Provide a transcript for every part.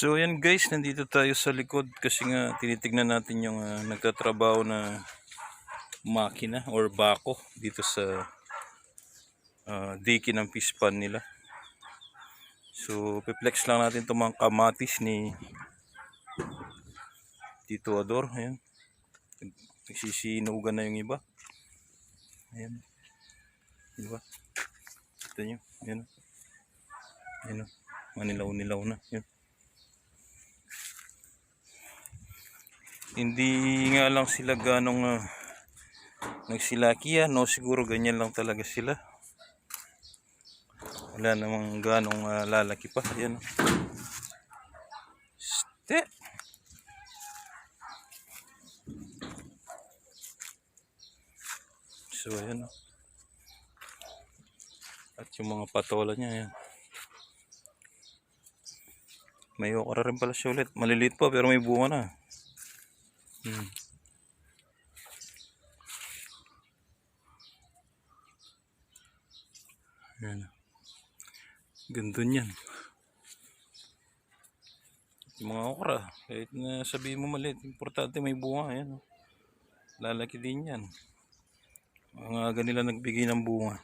So yan guys, nandito tayo sa likod kasi nga tinitignan natin yung ah, nagtatrabaho na makina or bako dito sa uh, diki ng pispan nila. So piplex lang natin itong mga kamatis ni Tito Ador. Ayan. Nagsisinugan na yung iba. Ayan. Diba? Ito nyo. Ayan. Ayan. Manilaw-nilaw na. Ayan. Hindi nga lang sila ganong uh, nagsilakiya, no? Siguro ganyan lang talaga sila. Wala namang ganong uh, lalaki pa. Ayan. Ste. So, ayan. oh. At yung mga patola niya, ayan. May okra rin pala siya ulit. Maliliit pa pero may bunga na. Hmm. Ayan. Ganda niyan. Mga okra, kahit na sabihin mo maliit, importante may bunga. Ayan. oh. Lalaki din yan. Mga aga nila nagbigay ng bunga.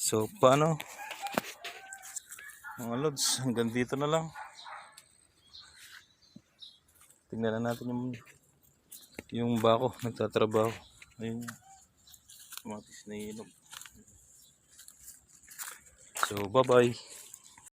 So, paano? Mga lods, hanggang dito na lang. Tingnan na natin yung yung bako nagtatrabaho. Ayun. Tumatis na ilog. So, bye-bye.